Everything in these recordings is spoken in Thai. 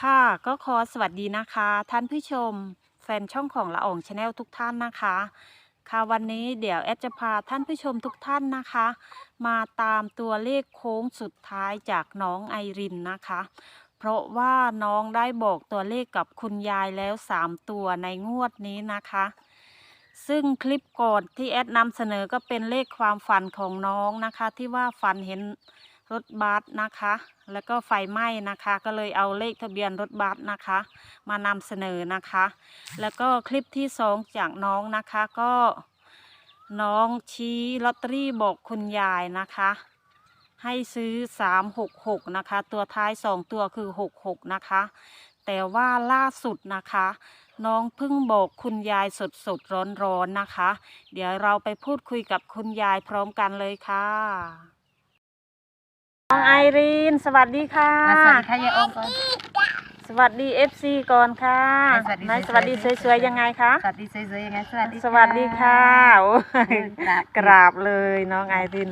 ค่ะก็ขอสวัสดีนะคะ ท่านผู้ชม แฟนช่องของละอองชาแนลทุกท่านนะคะ ค่ะวันนี้เดี๋ยวแอดจะพาท่านผู้ชมทุกท่านนะคะ มาตามตัวเลขโค้งสุดท้ายจากน้องไอรินนะคะ เพราะว่าน้องได้บอกตัวเลขกับคุณยายแล้ว 3 ตัวในงวดนี้นะคะ ซึ่งคลิปก่อนที่แอดนำเสนอก็เป็นเลขความฝันของน้องนะคะ ที่ว่าฝันเห็น รถบัสนะคะ แล้วก็ไฟไหม้นะคะ ก็เลยเอาเลขทะเบียนรถบัสนะคะ มานำเสนอนะคะ แล้วก็คลิปที่สองจากน้องนะคะก็น้องชี้ลอตเตอรี่บอกคุณยายนะคะ ให้ซื้อ 366 นะคะ ตัวท้าย 2 ตัวคือ 66 นะคะ แต่ว่าล่าสุดนะคะ น้องเพิ่งบอกคุณยายสดสดร้อนร้อนๆนะคะ เดี๋ยวเราไปพูดคุยกับคุณยายพร้อมกันเลยค่ะ น้องไอรีน สวัสดีค่ะ อะสวัสดีค่ะยายออมก่อน สวัสดี FC ก่อนค่ะอะสวัสดีนายสสวยๆวัสดีสวยๆยังไงคะ สวัสดีสวยๆยังไงสวัสดีสวัสดีค่ะโอ้ยเออกราบกราบเลยน้องไอริน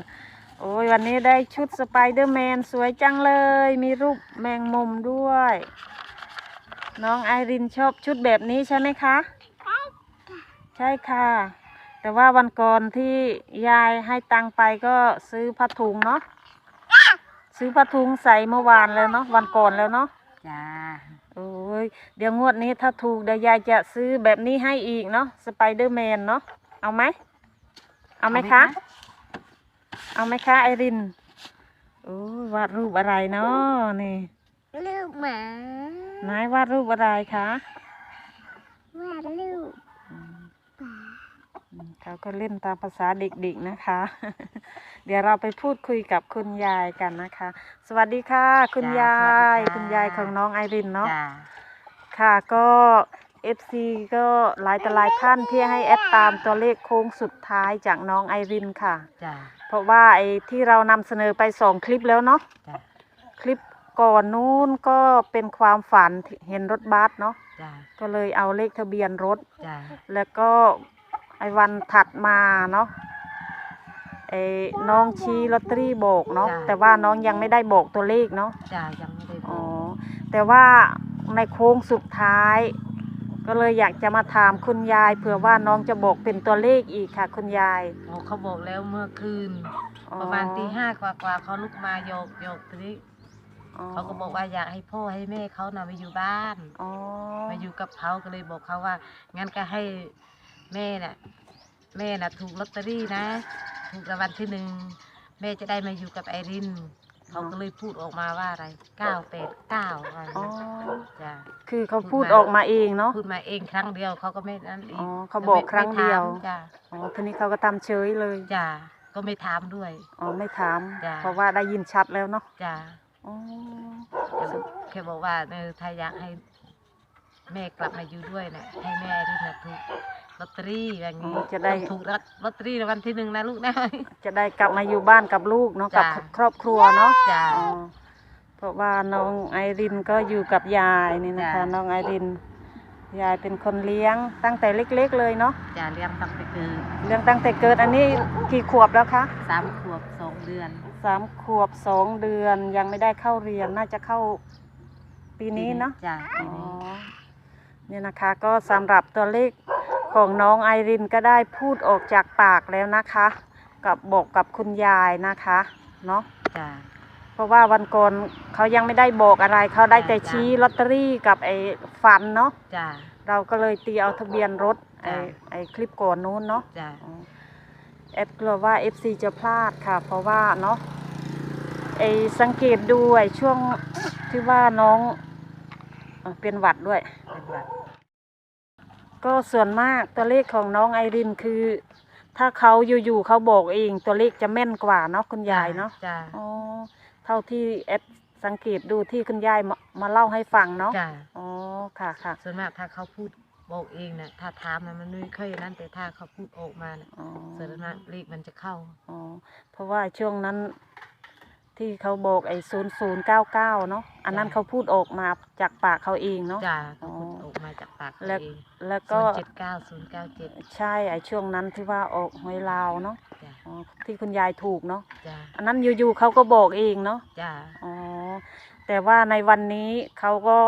โอ้ยวันนี้ได้ชุดสไปเดอร์แมนสวยจังเลย มีรูปแมงมุมด้วย น้องไอรินชอบชุดแบบนี้ใช่ไหมคะ ใช่ค่ะ แต่ว่าวันก่อนที่ยายให้ตังค์ไปก็ซื้อผ้าถุงเนาะ ซื้อผ้าถุงใส่เมื่อวานแล้วเนาะวันก่อนแล้วเนาะจ้าโอ้ยเดี๋ยวงวดนี้ถ้าถูกเดี๋ยวยายจะซื้อแบบนี้ให้อีกเนาะสไปเดอร์แมนเนาะเอาไหมเอาไหมคะ เอาไหมคะไอรินโอ้ยวาดรูปอะไรเนาะนี่ลูกหมานายวาดรูปอะไรคะว่าลูกอืม เขาก็เล่นตามภาษาเด็กๆนะคะ เดี๋ยวเราไปพูดคุยกับคุณยายกันนะคะ สวัสดีค่ะ คุณยายคุณยายของน้องไอรินเนาะ จ้าค่ะก็เอฟซีก็หลายต่อหลายท่านที่ให้แอดตามตัวเลขโค้งสุดท้ายจากน้องไอรินค่ะ จ้าเพราะว่าไอ้ที่เรานำเสนอไปสองคลิปแล้วเนาะ จ้าคลิปก่อนนู้นก็เป็นความฝันที่เห็นรถบัสเนาะ จ้าก็เลยเอาเลขทะเบียนรถ จ้าแล้วก็ ไอ้วันถัดมาเนาะไอ้น้องชี้ลอตเตอรี่โบกเนาะแต่ว่าน้องยังไม่ได้โบกตัวเลขเนาะจ้ายังไม่ได้บอ๋ออกแต่ว่าในโค้งสุดท้าย ก็เลยอยากจะมาถามคุณยายเผื่อว่าน้องจะบอกเป็นตัวเลขอีกค่ะ คุณยายโอ้เขาบอกแล้วเมื่อคืน อ๋อประมาณตีห้ากว่าๆเขาลุกมาโยกโยกทีนี้อ๋อเขาก็บอกว่าอยากให้พ่อให้แม่เขาน่ะมาอยู่บ้าน อ๋อมาอยู่กับเขาก็เลยบอกเขาว่า งั้นก็ให้ แม่น่ะแม่น่ะถูกลอตเตอรี่นะ ถูกรางวัลที่หนึ่งแม่จะได้มาอยู่กับไอรินเขาก็เลยพูดออกมาว่าอะไรเก้าแปดเก้าอะไรอ๋อ จ้ะคือเขาพูดออกมาเองเนาะ พูดมาเองครั้งเดียวเขาก็ไม่นั่นอีอ๋กอเขาบอกครั้งเดียว ไม่ถามจ้ะอ๋อทีนี้เขาก็ทำเฉยเลย จ้ะก็ไม่ถามด้วย อ๋อ ไม่ถาม จ้ะ เพราะว่าได้ยินชัดแล้วเนาะ จ้ะ อ๋อ แค่บอกว่าเออถ้าอยากให้แม่กลับมาอยู่ด้วยนะให้แม่ไอรินน่ะถูก ลอตเตอรี่อย่างนี้จะได้ต้องถูกลอตเตอรี่รางวัลที่หนึ่งนะลูกนะ จะได้กลับมาอยู่บ้านกับลูกเนาะกับจ้ะครอบครัวเนาะจ้ะ อ๋อเพราะว่าน้องไอรินก็อยู่กับยายนี่นะคะ จ้ะ น้องไอริน ยายเป็นคนเลี้ยงตั้งแต่เล็ก ๆ เลยเนาะจ้ะเลี้ยงตั้งแต่เกิดเลี้ยงตั้งแต่เกิดอันนี้กี่ขวบแล้วคะสามขวบสองเดือนสามขวบสองเดือนยังไม่ได้เข้าเรียนน่าจะเข้าปีนี้เนาะ จ้ะปีอ๋อนี้เนี่ยนะคะก็สำหรับตัวเลข ของน้องไอรินก็ได้พูดออกจากปากแล้วนะคะ กับบอกกับคุณยายนะคะเนาะจ้ะเพราะว่าวันก่อนเขายังไม่ได้บอกอะไร เขาได้แต่จ้ะชี้ลอตเตอรี่กับไอ้ฟันเนาะจ้ะเราก็เลยตีเอาทะเบียนรถไอ้จ้ะไอ้คลิปก่อนนู้นเนาะจ้ะอ๋อแอดกลัวว่า FC จะพลาดค่ะ เพราะว่าเนาะไอ้สังเกตดูไอ้ช่วงที่ว่าน้องเอ่อเป็นหวัดด้วยเป็นหวัด ก็ส่วนมากตัวเลขของน้องไอรินคือ ถ้าเขาอยู่ๆเขาบอกเองตัวเลขจะแม่นกว่าเนาะคุณยายเนาะจ้ะอ๋อเท่าที่แอดสังเกตดูที่คุณยายมามาเล่าให้ฟังเนาะจ้ะอ๋อค่ะค่ะส่วนมากถ้าเขาพูดบอกเองนะถ้าถามนะมันไม่ค่อยนั่นแต่ถ้าเขาพูดออกมานะอ๋อส่วนมากเลขมันจะเข้าอ๋อเพราะว่าช่วงนั้น ที่เขาบอกไอ้ศูนย์ศูนย์เก้าเก้าเนาะอันนั้นจ้ะเขาพูดออกมาจากปากเขาเองเนาะ จ้ะเขาพูดออก มาจากปากเขาแล้วเองแล้วศูก็นย์เจ็ดเก้าศูนย์เก้าเจ็ดใช่ไอ้ช่วงนั้นที่ว่าออกหวยลาวเนาะจ้ะอ๋อที่คุณยายถูกเนาะจ้ะอันนั้นอยู่ๆเขาก็บอกเองเนาะจ้ะอ๋อแต่ว่าในวันนี้เขาก็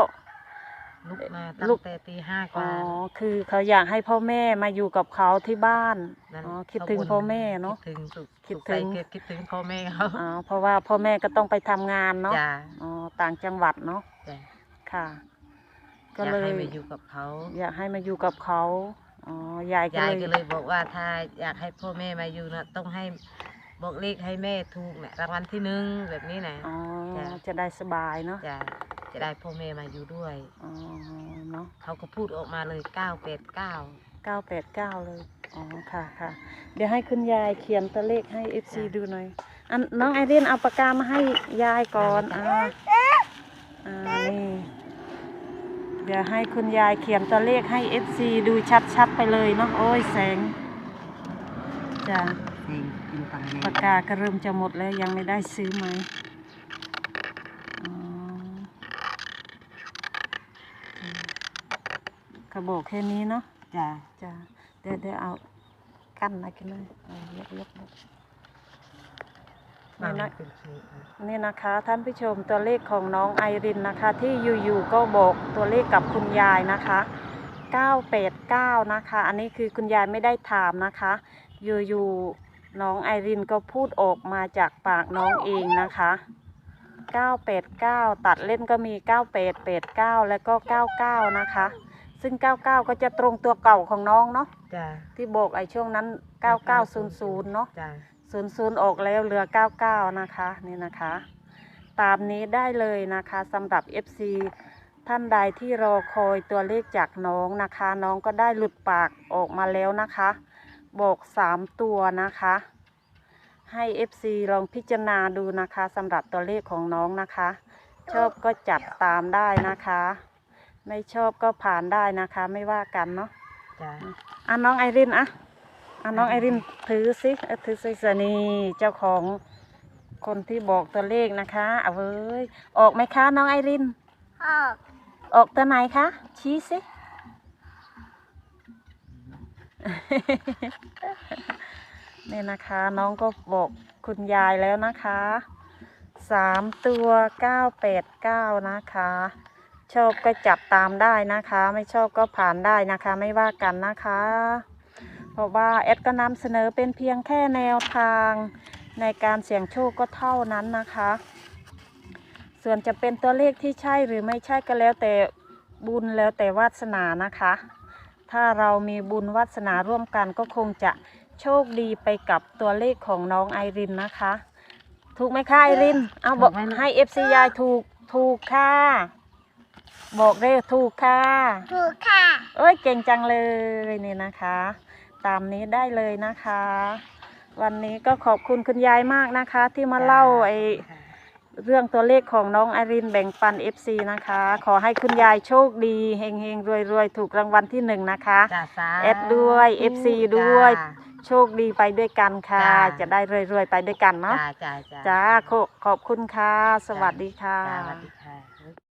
ลุกมาลุตั้กงแต่ตีห้ากอ๋อว่าคือเขาอยากให้พ่อแม่มาอยู่กับเขาที่บ้านนั่นอ๋อคิดเขาถึงบ่นพ่อแม่เนาะคิดถึงสุขคิดสุขใจถึงเกิดคิดถึงพ่อแม่เขาอ๋อเพราะว่าพ่อแม่ก็ต้องไปทำงานเนาะจ้าอ๋อต่างจังหวัดเนาะจ้าค่ะ ก็อยากเลยให้มาอยู่กับเขาอยากให้มาอยู่กับเขาอ๋อยายก็ยายเลยก็เลยบอกว่าถ้าอยากให้พ่อแม่มาอยู่นะต้องให้บอกเลขให้แม่ถูกนะรางวัลที่หนึ่งแบบนี้นะอ๋อจ้ะจะได้สบายเนาะจะจะได้พ่อแม่มาอยู่ด้วย อ๋อเนาะ เขาก็พูดออกมาเลยเก้าเป็ดเก้าเก้าแปดเก้าเลย อ๋อ ค่ะค่ะ เดี๋ยวให้คุณยายเขียนตัวเลขให้เอฟซีดูหน่อย อันน้องไอรินเอาปากกามาให้ยายก่อน อ่า อ่า นี่ เดี๋ยวให้คุณยายเขียนตัวเลขให้เอฟซีดูชัดๆไปเลยเนาะโอ้ยแสงจ้ะเองกินตังแม่ปากกาก็เริ่มจะหมดแล้วยังไม่ได้ซื้อไหมอ๋ออืมกระบอกแค่นี้เนาะจ้าจ้ะเดี๋ยวเดี๋ยวเอากั้นมากันเลยเอายกยกยกมา นี่นะเป็นชีอะนี่นะคะท่านผู้ชมตัวเลขของน้องไอรินนะคะ ที่อยู่ๆก็บอกตัวเลขกับคุณยายนะคะ 989 นะคะ อันนี้คือคุณยายไม่ได้ถามนะคะ อยู่ๆน้องไอรินก็พูดออกมาจากปากน้องเองนะคะ 989 ตัดเล่นก็มี 9889 แล้วก็ 99 นะคะ ซึ่ง 99 ก็จะตรงตัวเก่าของน้องเนาะจ้าที่บอกไอ้ช่วงนั้น 9900 เนาะจ้า00ออกแล้วเหลือ99นะคะนี่นะคะ ตามนี้ได้เลยนะคะสำหรับ FC ท่านใดที่รอคอยตัวเลขจากน้องนะคะ น้องก็ได้หลุดปากออกมาแล้วนะคะ บอก3ตัวนะคะ ให้ FC ลองพิจารณาดูนะคะสำหรับตัวเลขของน้องนะคะ ชอบก็จัดตามได้นะคะ ไม่ชอบก็ผ่านได้นะคะ ไม่ว่ากันเนาะจ้าอะน้องไอรินอะ อะน้องไอรินถือสิเออถือสิสนีเจ้าของคนที่บอกตัวเลขนะคะเอาเว้ยออกไหมคะน้องไอริน ออกออกตัวไหนคะ ชี้สินี่นะคะ น้องก็บอกคุณยายแล้วนะคะสามตัวเก้าแปดเก้านะคะ ชอบก็จับตามได้นะคะ ไม่ชอบก็ผ่านได้นะคะ ไม่ว่ากันนะคะ เพราะว่าแอดก็นำเสนอเป็นเพียงแค่แนวทางในการเสี่ยงโชคก็เท่านั้นนะคะ ส่วนจะเป็นตัวเลขที่ใช่หรือไม่ใช่ก็แล้วแต่บุญแล้วแต่วาสนานะคะ ถ้าเรามีบุญวาสนาร่วมกันก็คงจะโชคดีไปกับตัวเลขของน้องไอรินนะคะ ถูกไหมคะไอริน เอาบอกให้เอฟซียายถูกถูกค่ะ บอกเร็วถูกค่ะ ถูกค่ะ เอ้ยเก่งจังเลยนี่นะคะ ตามนี้ได้เลยนะคะ วันนี้ก็ขอบคุณคุณยายมากนะคะ ที่มาเล่าไอค่ะเรื่องตัวเลขของน้องไอรินแบ่งปัน FC นะคะ ขอให้คุณยายโชคดีเฮงเฮงรวยรวยๆถูกรางวัลที่หนึ่งนะคะจ้าสาแอดด้วย FC ด้วย จ้า โชคดีไปด้วยกันค่ะ จ้า จะได้รวยรวยๆไปด้วยกันเนาะจ้าจ้าจ้าจ้าขอขอบคุณค่ะ สวัสดีค่ะ จ้าสวัสดีค่ะ